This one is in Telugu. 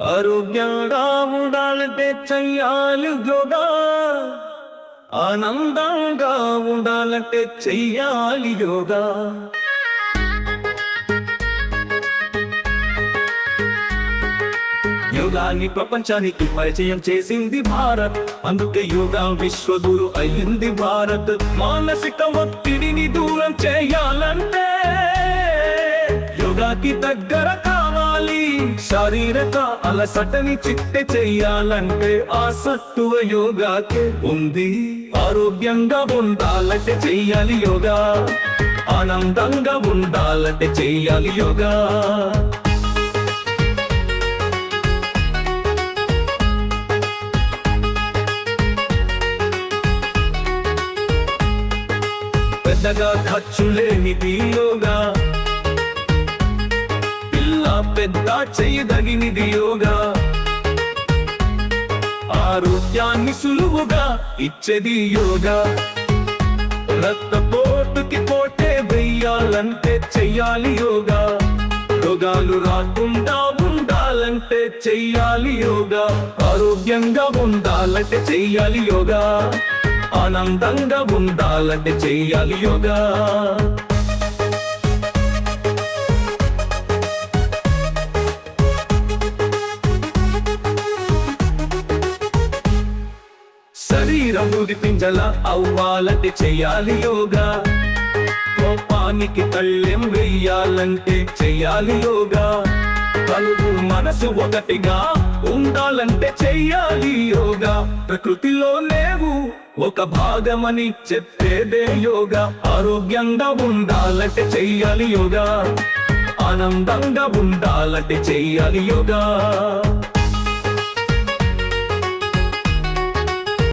ఆరోగ్యంగా ఉండాలంటే చెయ్యాలి యోగా. ఆనందంగా ఉండాలంటే చెయ్యాలి యోగా. యోగాన్ని ప్రపంచానికి పరిచయం చేసింది భారత్. అందుకే యోగా విశ్వగురు అయింది భారత్. మానసిక ఒత్తిడిని దూరం చేయాలంటే యోగాకి దగ్గర శారీరక అలసటని చిట్టె చెయ్యాలంటే ఆసక్తువ యోగాకే ఉంది. ఆరోగ్యంగా ఉండాలంటే చెయ్యాలి యోగా. ఆనందంగా ఉండాలంటే చెయ్యాలి యోగా. పెద్దగా ఖర్చు లేనిది యోగా. పెద్ద చేయదగినది యోగా. ఆరోగ్యాన్ని సులువుగా ఇచ్చేది యోగా. రక్తపోటుకి పోటే వెయ్యాలంటే చెయ్యాలి యోగా. రోగాలు రాకుండా ఉండాలంటే చెయ్యాలి యోగా. ఆరోగ్యంగా ఉండాలంటే చెయ్యాలి యోగా. ఆనందంగా ఉండాలంటే చెయ్యాలి యోగా. శరీరం పింజల అవ్వాలంటే చెయ్యాలి యోగా. కోపానికి కళ్ళెం వెయ్యాలంటే చెయ్యాలి యోగా. కలుగు మనసు ఒకటిగా ఉండాలంటే చెయ్యాలి యోగా. ప్రకృతిలో లేవు ఒక భాగమని చెప్పేదే యోగా. ఆరోగ్యంగా ఉండాలంటే చెయ్యాలి యోగా. ఆనందంగా ఉండాలంటే చెయ్యాలి యోగా.